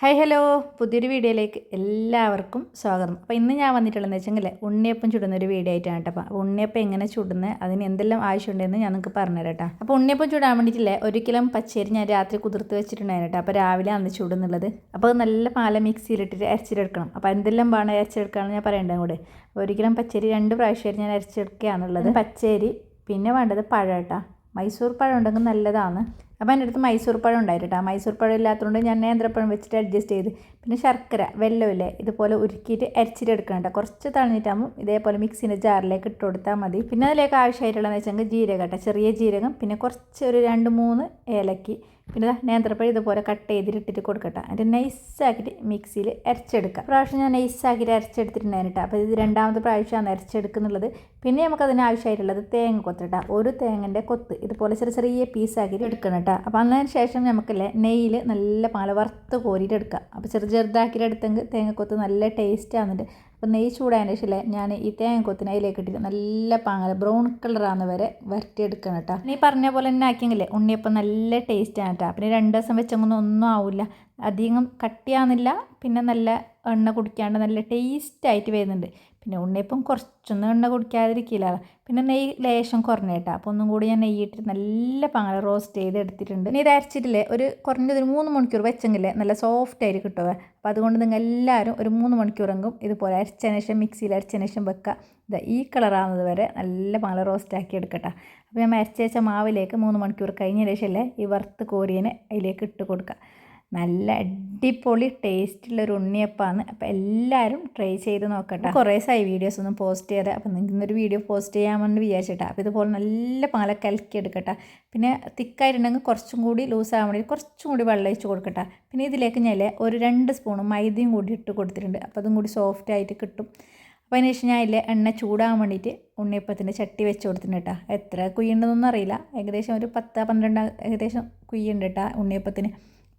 Hi hello പുതിയൊരു വീഡിയോയിലേക്ക് എല്ലാവർക്കും സ്വാഗതം. അപ്പോൾ ഇന്ന് ഞാൻ വന്നിട്ടുള്ളതെന്ന് വെച്ചെങ്കിൽ ഉണ്ണിയപ്പം ചുടുന്ന ഒരു വീഡിയോ ആയിട്ടാണ് കേട്ടോ. അപ്പോൾ ഉണ്ണിയപ്പം എങ്ങനെ ചുടുന്നത് അതിന് എന്തെല്ലാം ആവശ്യമുണ്ടെന്ന് ഞാൻ നിങ്ങൾക്ക് പറഞ്ഞുതരാം കേട്ടോ. അപ്പോൾ ഉണ്ണിയപ്പം ചുടാൻ വേണ്ടിയിട്ടില്ലേ ഒരു കിലോ പച്ചരി ഞാൻ രാത്രി കുതിർത്ത് വെച്ചിട്ടുണ്ടായിരുന്നു കേട്ടോ. അപ്പോൾ രാവിലെ അന്ന് ചുടുന്നുള്ളത്. അപ്പോൾ നല്ല പാല മിക്സിയിലിട്ടിട്ട് അരച്ചിട്ടെടുക്കണം. അപ്പോൾ എന്തെല്ലാം വേണം അരച്ചെടുക്കുകയാണെന്ന് ഞാൻ പറയേണ്ടത് കൂടെ ഒരിക്കലും കിലോ പച്ചരി രണ്ട് പ്രാവശ്യം ഞാൻ അരച്ചെടുക്കുകയാണുള്ളത്. പച്ചരി പിന്നെ വേണ്ടത് പഴം കേട്ടോ. മൈസൂർ പഴം ഉണ്ടെങ്കിൽ നല്ലതാണ്. അപ്പോൾ എന്റെ അടുത്ത് മൈസൂർ പഴം ഉണ്ടായിട്ട് മൈസൂർ പഴം ഇല്ലാത്തതുകൊണ്ട് ഞാൻ നേന്ത്രപ്പഴം വെച്ചിട്ട് അഡ്ജസ്റ്റ് ചെയ്ത്. പിന്നെ ശർക്കര വെല്ലമില്ലേ ഇതുപോലെ ഉരുക്കിയിട്ട് അരച്ചിട്ട് എടുക്കണ്ട കുറച്ച് തണിഞ്ഞിട്ടാകുമ്പോൾ ഇതേപോലെ മിക്സിന്റെ ജാറിലേക്ക് ഇട്ട് കൊടുത്താൽ മതി. പിന്നെ അതിലേക്ക് ആവശ്യമായിട്ടുള്ളതെന്ന് വെച്ചാൽ ജീരകം കേട്ടോ ചെറിയ ജീരകം. പിന്നെ കുറച്ച് ഒരു രണ്ട് മൂന്ന് ഏലക്കി പിന്നെ നേന്ത്രപ്പഴം ഇതുപോലെ കട്ട് ചെയ്തിട്ട് ഇട്ടിട്ട് കൊടുക്കട്ടെ. അതിന്റെ നൈസാക്കിയിട്ട് മിക്സിയിൽ അരച്ചെടുക്കുക പ്രാവശ്യം ഞാൻ നൈസാക്കിയിട്ട് അരച്ചെടുത്തിട്ടുണ്ടായിരുന്നു അപ്പോൾ ഇത് രണ്ടാമത്തെ പ്രാവശ്യമാണ് അരച്ചെടുക്കുന്നുള്ളത്. പിന്നെ നമുക്ക് അതിന് ആവശ്യമായിട്ടുള്ളത് തേങ്ങ കൊത്തിട്ട ഒരു തേങ്ങന്റെ കൊത്ത് ഇതുപോലെ ചെറിയ ചെറിയ പീസാക്കിയിട്ട് എടുക്കണം കേട്ടോ അപ്പോൾ അതിന് ശേഷം നമുക്കല്ലേ നെയ്യിൽ നല്ല പാല വറുത്ത് കോരിയിട്ട് എടുക്കുക അപ്പോൾ ചെറു ചെറുതാക്കിയിട്ടെടുത്തെങ്കിൽ തേങ്ങക്കൊത്ത് നല്ല ടേസ്റ്റ് ആകുന്നുണ്ട് അപ്പോൾ നെയ്യ് ചൂടായതിന് ശേഷമല്ലേ ഞാൻ ഈ തേങ്ങക്കൊത്തിന് അതിലേക്ക് ഇട്ടിട്ട് നല്ല പാങ്ങല ബ്രൗൺ കളറാകുന്ന വരെ വരട്ടിയെടുക്കണം കേട്ടോ നീ പറഞ്ഞ പോലെ തന്നെ ആക്കിയെങ്കിലേ ഉണ്ണിയപ്പം നല്ല ടേസ്റ്റാണ് കേട്ടോ പിന്നെ രണ്ട് ദിവസം വെച്ചങ്ങൊന്നും ഒന്നും ആവില്ല അധികം കട്ടിയാകുന്നില്ല പിന്നെ നല്ല എണ്ണ കുടിക്കാണ്ട് നല്ല ടേസ്റ്റായിട്ട് വരുന്നുണ്ട്. പിന്നെ ഉണ്ണിയപ്പം കുറച്ചൊന്നും എണ്ണ കുടിക്കാതിരിക്കില്ല. പിന്നെ നെയ്യ് ലേശം കുറഞ്ഞ കേട്ടോ. അപ്പോൾ ഒന്നും കൂടി ഞാൻ നെയ്യിട്ട് നല്ല പാങ്ങ റോസ്റ്റ് ചെയ്ത് എടുത്തിട്ടുണ്ട്. ഇനി ഇത് അരച്ചിട്ടില്ലേ? ഒരു കുറഞ്ഞതൊരു മൂന്ന് മണിക്കൂർ വെച്ചെങ്കിലേ നല്ല സോഫ്റ്റ് ആയിട്ട് കിട്ടുക അപ്പോൾ അതുകൊണ്ട് നിങ്ങൾ എല്ലാവരും ഒരു മൂന്ന് മണിക്കൂറെങ്കും ഇതുപോലെ അരച്ചതിന് ശേഷം മിക്സിയിൽ അരച്ചതിന് ശേഷം വെക്കുക. ഇത് ഈ കളറാകുന്നത് വരെ നല്ല റോസ്റ്റ് ആക്കി എടുക്കട്ടെ. അപ്പോൾ ഞാൻ അരച്ച മാവിലേക്ക് മൂന്ന് മണിക്കൂർ കഴിഞ്ഞ ശേഷമല്ലേ ഈ വറുത്ത് കോരിയനെ അതിലേക്ക് ഇട്ട് കൊടുക്കുക. നല്ല അടിപൊളി ടേസ്റ്റുള്ളൊരു ഉണ്ണിയപ്പമാണ്. അപ്പോൾ എല്ലാവരും ട്രൈ ചെയ്ത് നോക്കട്ടെ. കുറേ സൈ വീഡിയോസ് ഒന്നും പോസ്റ്റ് ചെയ്യാതെ അപ്പോൾ നിങ്ങൾക്ക് ഇന്നൊരു വീഡിയോ പോസ്റ്റ് ചെയ്യാമെന്ന് വിചാരിച്ചിട്ടാ. അപ്പോൾ ഇതുപോലെ നല്ല പാല കലക്കി എടുക്കട്ടെ. പിന്നെ തിക്കായിട്ടുണ്ടെങ്കിൽ കുറച്ചും കൂടി ലൂസ് ആകാൻ വേണ്ടി കുറച്ചും കൂടി വെള്ളം ഒഴിച്ച് കൊടുക്കട്ടെ. പിന്നെ ഇതിലേക്ക് ഞാൻ ഒരു രണ്ട് സ്പൂണ് മൈദയും കൂടി ഇട്ട് കൊടുത്തിട്ടുണ്ട്. അപ്പോൾ അതും കൂടി സോഫ്റ്റ് ആയിട്ട് കിട്ടും. അപ്പോൾ അതിന് ശേഷം ഞാൻ അതിൽ എണ്ണ ചൂടാകാൻ വേണ്ടിയിട്ട് ഉണ്ണിയപ്പത്തിന്റെ ചട്ടി വെച്ച് കൊടുത്തിട്ടുണ്ട് കേട്ടോ. എത്ര കുയ്യുണ്ടെന്നൊന്നും അറിയില്ല. ഏകദേശം ഒരു പത്ത് പന്ത്രണ്ട് ഏകദേശം കുയ്യുണ്ട് കേട്ടോ ഉണ്ണിയപ്പത്തിന്.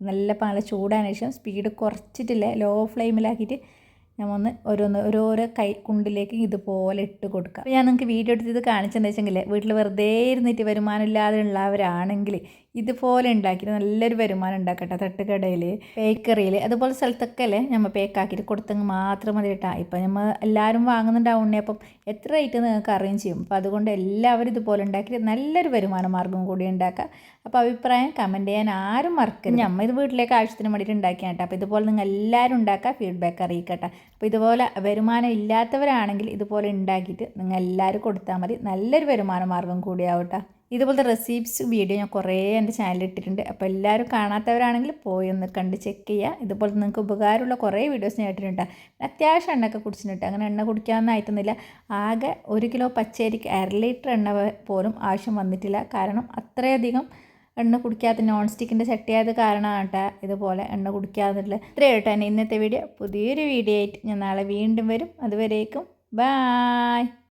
നല്ല പാല ചൂടായതിനു സ്പീഡ് കുറച്ചിട്ടില്ല. ലോ ഫ്ലെയിമിലാക്കിയിട്ട് ഞാൻ ഒന്ന് ഓരോന്ന് ഓരോരോ കൈ കുണ്ടിലേക്ക് ഇതുപോലെ ഇട്ട് കൊടുക്കുക. അപ്പോൾ ഞാൻ നിങ്ങൾക്ക് വീഡിയോ എടുത്ത് ഇത് കാണിച്ചെന്ന് വെച്ചെങ്കിൽ വീട്ടിൽ വെറുതെ ഇരുന്നിട്ട് വരുമാനം ഇല്ലാതെ ഉള്ളവരാണെങ്കിൽ ഇതുപോലെ ഉണ്ടാക്കിയിട്ട് നല്ലൊരു വരുമാനം ഉണ്ടാക്കട്ടെ. തട്ടുകടയിൽ ബേക്കറിയിൽ അതുപോലെ സ്ഥലത്തൊക്കെ അല്ലേ നമ്മൾ പേക്കാക്കിയിട്ട് കൊടുത്തെങ്കിൽ മാത്രം മതി കേട്ടാ. ഇപ്പം നമ്മൾ എല്ലാവരും വാങ്ങുന്നുണ്ടാവുന്നേ അപ്പം എത്ര റേറ്റ് നിങ്ങൾക്ക് അറിയും ചെയ്യും. അപ്പോൾ അതുകൊണ്ട് എല്ലാവരും ഇതുപോലെ ഉണ്ടാക്കിയിട്ട് നല്ലൊരു വരുമാന മാർഗം കൂടി ഉണ്ടാക്കുക. അപ്പോൾ അഭിപ്രായം കമന്റ് ചെയ്യാൻ ആരും മറക്കരുത്. നമ്മൾ ഇത് വീട്ടിലേക്ക് ആവശ്യത്തിന് വേണ്ടിയിട്ട് ഉണ്ടാക്കിയാട്ടോ അപ്പോൾ ഇതുപോലെ നിങ്ങൾ എല്ലാവരും ഉണ്ടാക്കുക ഫീഡ്ബാക്ക് അറിയിക്കട്ടെ. അപ്പോൾ ഇതുപോലെ വരുമാനം ഇല്ലാത്തവരാണെങ്കിൽ ഇതുപോലെ ഉണ്ടാക്കിയിട്ട് നിങ്ങൾ എല്ലാവരും കൊടുത്താൽ മതി. നല്ലൊരു വരുമാന മാർഗം കൂടിയാവട്ടെ ഇതുപോലത്തെ റെസിപ്സ് വീഡിയോ ഞാൻ കുറേ എന്റെ ചാനലിൽ ഇട്ടിട്ടുണ്ട്. അപ്പോൾ എല്ലാവരും കാണാത്തവരാണെങ്കിൽ പോയി ഒന്ന് കണ്ട് ചെക്ക് ചെയ്യുക. ഇതുപോലെ നിങ്ങൾക്ക് ഉപകാരമുള്ള കുറേ വീഡിയോസ് ഞാൻ ഇട്ടിട്ടുണ്ട് അത്യാവശ്യം എണ്ണയൊക്കെ കുടിച്ചിട്ടുണ്ട് അങ്ങനെ എണ്ണ കുടിക്കാമെന്ന് ആയിട്ടൊന്നുമില്ല. ആകെ ഒരു കിലോ പച്ചരിക്ക് അര ലിറ്റർ എണ്ണ പോലും ആവശ്യം വന്നിട്ടില്ല. കാരണം അത്രയധികം എണ്ണ കുടിക്കാത്ത നോൺ സ്റ്റിക്കിന്റെ ചട്ടിയായത് കാരണമാണ് കേട്ടോ ഇതുപോലെ എണ്ണ കുടിക്കാതുള്ള ഇത്രയും കേട്ടോ ഇന്നത്തെ വീഡിയോ പുതിയൊരു വീഡിയോ ആയിട്ട് ഞാൻ നാളെ വീണ്ടും വരും. അതുവരേക്കും ബായ്